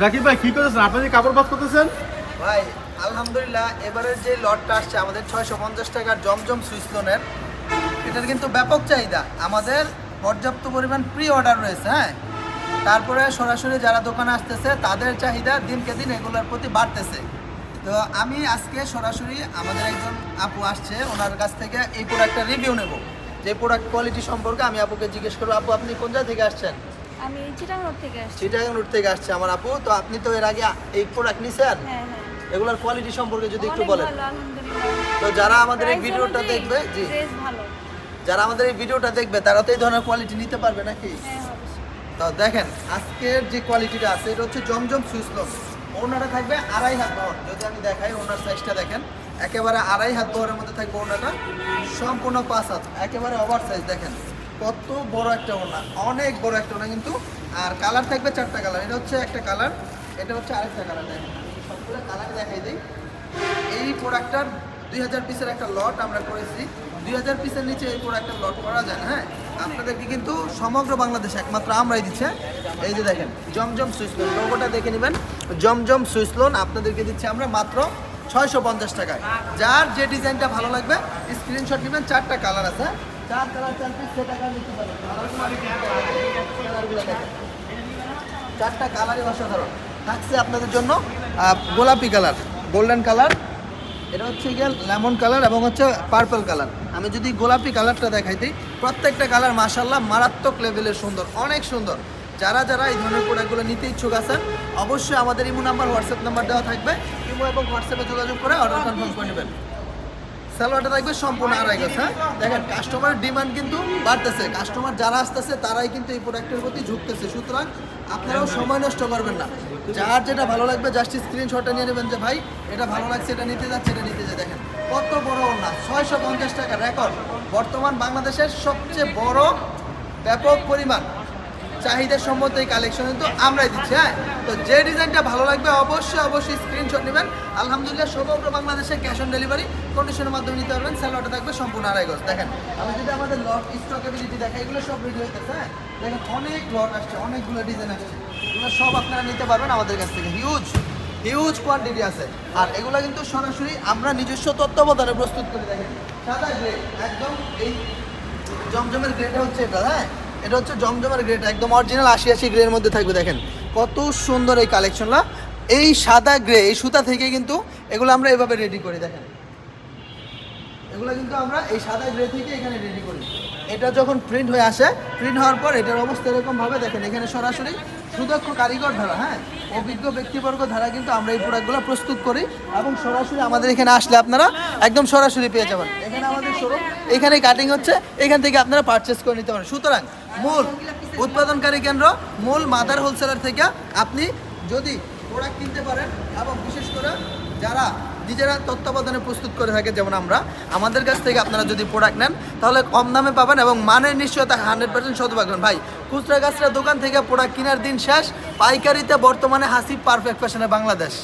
রাকিব ভাই, কি করেছেন আপনি কাপড় বাস করতেছেন? ভাই, আলহামদুলিল্লাহ এবারের যে লটটা আসছে, আমাদের ছয়শো পঞ্চাশ টাকার জমজম সুইস লোনের এটার কিন্তু ব্যাপক চাহিদা। আমাদের পর্যাপ্ত পরিমাণ প্রি অর্ডার রয়েছে হ্যাঁ? তারপরে সরাসরি যারা দোকানে আসতেছে, তাদের চাহিদা দিনকে দিন এগুলোর প্রতি বাড়তেছে। তো আমি আজকে সরাসরি আমাদের একজন আপু আসছে, ওনার কাছ থেকে এই প্রোডাক্টটা রিভিউ নেব। যে প্রোডাক্ট কোয়ালিটি সম্পর্কে আমি আপুকে জিজ্ঞেস করব, আপু, আপনি কোন জায়গা থেকে আসছেন? আমি থেকে আসছি। চিটাগাং রোড থেকে আসছে আমার আপু। তো আপনি তো এর আগে এই প্রোডাক্ট নিছেন? হ্যাঁ হ্যাঁ। এগুলোর কোয়ালিটি সম্পর্কে যদি একটু বলেন। তো যারা আমাদের এই ভিডিওটা দেখবে জি। ভালো। যারা আমাদের এই ভিডিওটা দেখবে তারা তো এই ধরনের কোয়ালিটি নিতে পারবে নাকি? হ্যাঁ তো দেখেন আজকের যে কোয়ালিটিটা আছে এটা হচ্ছে জমজম সুইসলম ওনাটা থাকবে আড়াই হাত বহর। যদি আমি দেখাই ওনার সাইজটা দেখেন একেবারে আড়াই হাত বহরের মধ্যে থাকবে ওনাটা সম্পূর্ণ পাঁচ হাত একেবারে ওভার সাইজ দেখেন। কত বড় একটা ওনা অনেক বড় একটা ওনা কিন্তু আর কালার থাকবে চারটা কালার এটা হচ্ছে একটা কালার এটা হচ্ছে আরেকটা কালার সবগুলো কালার দেখাই দিই। এই প্রোডাক্টটার দুই হাজার পিসের একটা লট আমরা করেছি দুই হাজার পিসের নিচে এই প্রোডাক্টের লট করা যায় না, হ্যাঁ? আপনাদেরকে কিন্তু সমগ্র বাংলাদেশে একমাত্র আমরাই দিচ্ছে এই যে দেখেন জমজম সুইচ লোন লোগোটা দেখে নেবেন জমজম সুইচ লোন আপনাদেরকে দিচ্ছি আমরা মাত্র ছয়শো পঞ্চাশ টাকায়। যার যে ডিজাইনটা ভালো লাগবে স্ক্রিনশট নেবেন চারটা কালার আছে হ্যাঁ? চার কালার চার পিস সে টাকা নিতে পারেন চারটা কালারই অসাধারণ। থাকছে আপনাদের জন্য গোলাপি কালার গোল্ডেন কালার। এটা হচ্ছে গিয়ে লেমন কালার এবং হচ্ছে পার্পল কালার। আমি যদি গোলাপি কালারটা দেখাই দিই প্রত্যেকটা কালার মাসাল্লাহ মারাত্মক লেভেলের সুন্দর অনেক সুন্দর। যারা যারা এই ধরনের প্রোডাক্টগুলো নিতে ইচ্ছুক আছেন অবশ্যই আমাদের ইমো নাম্বার হোয়াটসঅ্যাপ নাম্বার দেওয়া থাকবে। ইমো এবং হোয়াটসঅ্যাপে যোগাযোগ করে অর্ডার কনফার্ম করে নেবেন। সালোয়ারটা থাকবে সম্পূর্ণ আড়াই গজ হ্যাঁ? দেখেন কাস্টমারের ডিমান্ড কিন্তু বাড়তেছে। কাস্টমার যারা আসতেছে, তারাই কিন্তু এই প্রোডাক্টের প্রতি ঝুঁকতেছে। সুতরাং আপনারাও সময় নষ্ট করবেন না। যার যেটা ভালো লাগবে জাস্ট স্ক্রিনশটটা নিয়ে নেবেন যে, ভাই, এটা ভালো লাগছে, এটা নিতে যাচ্ছে, এটা নিতে যাচ্ছে। দেখেন, কত বড় ওনা ছয়শো পঞ্চাশ টাকা রেকর্ড। বর্তমান বাংলাদেশের সবচেয়ে বড় ব্যাপক পরিমাণ। চাহিদা সম্মত এই কালেকশন কিন্তু আমরাই দিচ্ছি হ্যাঁ? তো যে ডিজাইনটা ভালো লাগবে অবশ্যই অবশ্যই স্ক্রিনশট নেবেন। আলহামদুলিল্লাহ সমগ্র বাংলাদেশে ক্যাশ অন ডেলিভারি কন্ডিশনের মাধ্যমে নিতে পারবেন স্যালোয়ারটা থাকবে সম্পূর্ণ আড়াই গজ। দেখেন, আমি যদি আমাদের লট স্টকেবিলিটি দেখাই, এগুলো সব রেডি হইতেছে হ্যাঁ? দেখেন, অনেক লট আসছে, অনেকগুলো ডিজাইন আসছে। এগুলো সব আপনারা নিতে পারবেন আমাদের কাছ থেকে। হিউজ হিউজ কোয়ান্টিটি আছে। আর এগুলো কিন্তু সরাসরি আমরা নিজস্ব তত্ত্বাবধানে প্রস্তুত করে, দেখেন। সাদা গ্রে একদম এই জমজমের গ্রেটা হচ্ছে এটা হ্যাঁ? এটা হচ্ছে জমজমের গ্রেট একদম অরিজিনাল আশি আশি গ্রের মধ্যে থাকবে, দেখেন। কত সুন্দর এই কালেকশনটা এই সাদা গ্রে এই সুতা থেকে কিন্তু এগুলো আমরা এভাবে রেডি করি, দেখেন। এগুলো কিন্তু আমরা এই সাদা গ্রে থেকে এখানে রেডি করি। এটা যখন প্রিন্ট হয়ে আসে প্রিন্ট হওয়ার পর এটার অবস্থা এরকম ভাবে, দেখেন, এখানে সরাসরি সুদক্ষ কারিগর ধারা হ্যাঁ? অভিজ্ঞ ব্যক্তিবর্গ ধারা কিন্তু আমরা এই প্রোডাক্টগুলো প্রস্তুত করি এবং সরাসরি আমাদের এখানে আসলে আপনারা একদম সরাসরি পেয়ে যাবেন। এখানে আমাদের শোরুম এখানে কাটিং হচ্ছে, এখান থেকে আপনারা পারচেস করে নিতে পারেন। সুতরাং মূল উৎপাদনকারী কেন্দ্র, মূল মাদার হোলসেলার থেকে আপনি যদি প্রোডাক্ট কিনতে পারেন এবং বিশেষ করে যারা নিজেরা তত্ত্বাবধানে প্রস্তুত করে থাকে, যেমন আমরা, আমাদের কাছ থেকে আপনারা যদি প্রোডাক্ট নেন, তাহলে কম দামে পাবেন এবং মানের নিশ্চয়তা হান্ড্রেড পার্সেন্ট শত পাবেন ভাই, খুচরা গাছরা দোকান থেকে প্রোডাক্ট কেনার দিন শেষ, পাইকারিতে বর্তমানে হাসি পারফেক্ট ফ্যাশনে বাংলাদেশ।